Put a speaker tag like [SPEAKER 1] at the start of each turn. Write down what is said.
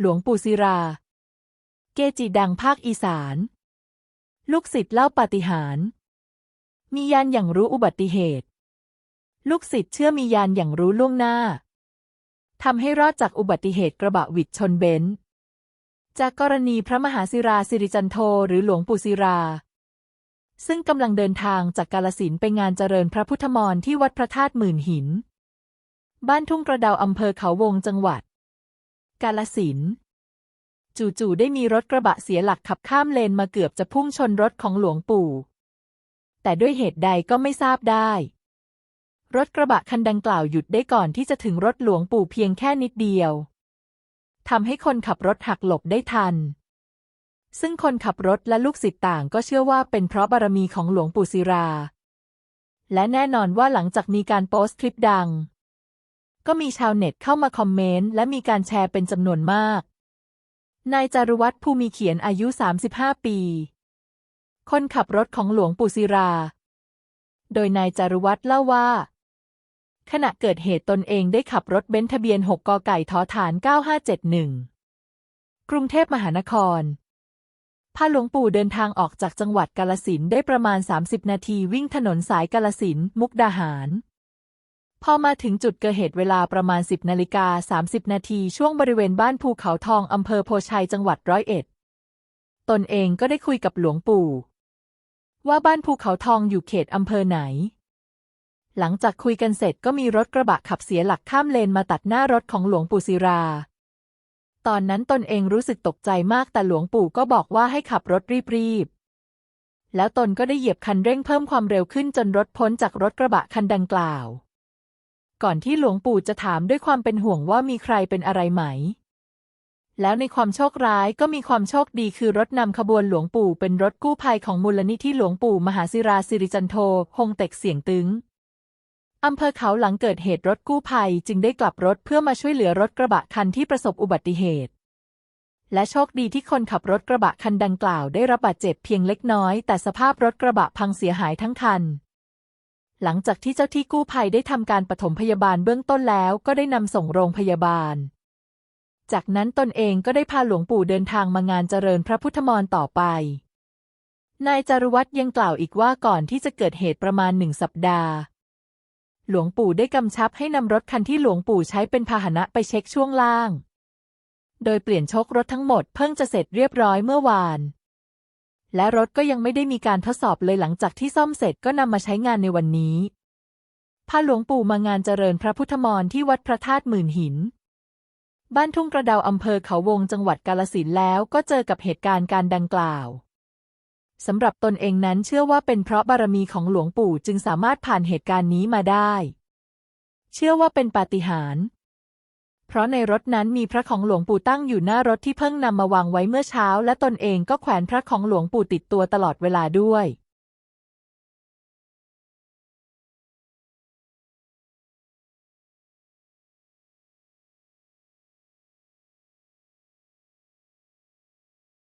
[SPEAKER 1] หลวงปู่ศิรา เกจิดังภาคอีสาน ลูกศิษย์เล่าปาฏิหาริย์มียานอย่างรู้อุบัติเหตุ ลูกศิษย์เชื่อมียานอย่างรู้ล่วงหน้าทำให้รอดจากอุบัติเหตุกระบะวิดชนเบนซ์จากกรณีพระมหาศิราสิริจันโทหรือหลวงปู่ศิรา ซึ่งกำลังเดินทางจากกาลสินไปงานเจริญพระพุทธมรที่วัดพระธาตุหมื่นหิน บ้านทุ่งกระดาวอำเภอเขาวงจังหวัด กาลสินจู่ๆได้มีรถกระบะเสียหลักขับข้ามเลนมาเกือบจะพุ่งชนรถของหลวงปู่ แต่ด้วยเหตุใดก็ไม่ทราบได้ รถกระบะคันดังกล่าวหยุดได้ก่อนที่จะถึงรถหลวงปู่เพียงแค่นิดเดียวทำให้คนขับรถหักหลบได้ทัน ซึ่งคนขับรถและลูกศิษย์ต่างก็เชื่อว่าเป็นเพราะบารมีของหลวงปู่ศิรา และแน่นอนว่าหลังจากมีการโพสต์คลิปดัง ก็มีชาวเน็ตเข้ามาคอมเมนต์และมีการแชร์เป็นจำนวนมาก นายจารุวัฒน์ภูมิเขียนอายุ 35 ปี คนขับรถของหลวงปู่ศิรา โดยนายจารุวัฒน์เล่าว่า ขณะเกิดเหตุตนเองได้ขับรถเบนซ์ทะเบียน 6 กไก่ทอฐาน 9571 กรุงเทพมหานคร พาหลวงปู่เดินทางออกจากจังหวัดกาลสินได้ประมาณ 30 นาทีวิ่งถนนสายกาลสินมุกดาหาร พอมาถึงจุดเกิดเหตุเวลาประมาณ 10นาฬิกา30 นาทีช่วงบริเวณบ้านภูเขาทองอำเภอโพชัยจังหวัดร้อยเอ็ด ตนเองก็ได้คุยกับหลวงปู่ ว่าบ้านภูเขาทองอยู่เขตอำเภอไหน หลังจากคุยกันเสร็จก็มีรถกระบะขับเสียหลักข้ามเลนมาตัดหน้ารถของหลวงปู่ศิรา ตอนนั้นตนเองรู้สึกตกใจมากแต่หลวงปู่ก็บอกว่าให้ขับรถรีบๆ แล้วตนก็ได้เหยียบคันเร่งเพิ่มความเร็วขึ้นจนรถพ้นจากรถกระบะคันดังกล่าว ก่อนที่หลวงปู่จะถามด้วยความเป็นห่วงว่ามีใครเป็นอะไรไหม แล้วในความโชคร้ายก็มีความโชคดีคือรถนำขบวนหลวงปู่เป็นรถกู้ภัยของมูลนิธิหลวงปู่มหาศิราสิริจันโทคงเต็กเสียงตึงอำเภอเขาหลังเกิดเหตุรถกู้ภัยจึงได้กลับรถเพื่อมาช่วยเหลือรถกระบะคันที่ประสบอุบัติเหตุ และโชคดีที่คนขับรถกระบะคันดังกล่าวได้รับบาดเจ็บเพียงเล็กน้อย แต่สภาพรถกระบะพังเสียหายทั้งคัน หลังจากที่เจ้าที่กู้ภัยได้ทำการปฐมพยาบาลเบื้องต้นแล้วก็ได้นำส่งโรงพยาบาล จากนั้นตนเองก็ได้พาหลวงปู่เดินทางมางานเจริญพระพุทธมรต่อไป นายจารุวัฒน์ยังกล่าวอีกว่าก่อนที่จะเกิดเหตุประมาณหนึ่งสัปดาห์ หลวงปู่ได้กำชับให้นำรถคันที่หลวงปู่ใช้เป็นพาหนะไปเช็คช่วงล่าง โดยเปลี่ยนโชครถทั้งหมดเพิ่งจะเสร็จเรียบร้อยเมื่อวาน และรถก็ยังไม่ได้มีการทดสอบเลยหลังจากที่ซ่อมเสร็จก็นำมาใช้งานในวันนี้พาหลวงปู่มางานเจริญพระพุทธมรที่วัดพระธาตุหมื่นหิน บ้านทุ่งกระเดาอำเภอเขาวงจังหวัดกาลสินธุแล้วก็เจอกับเหตุการณ์การดังกล่าวสำหรับตนเองนั้นเชื่อว่าเป็นเพราะบารมีของหลวงปู่จึงสามารถผ่านเหตุการณ์นี้มาได้ เชื่อว่าเป็นปาฏิหาริย์ เพราะในรถนั้นมีพระของหลวงปู่ตั้งอยู่หน้ารถที่เพิ่งนำมาวางไว้เมื่อเช้า และตนเองก็แขวนพระของหลวงปู่ติดตัวตลอดเวลาด้วย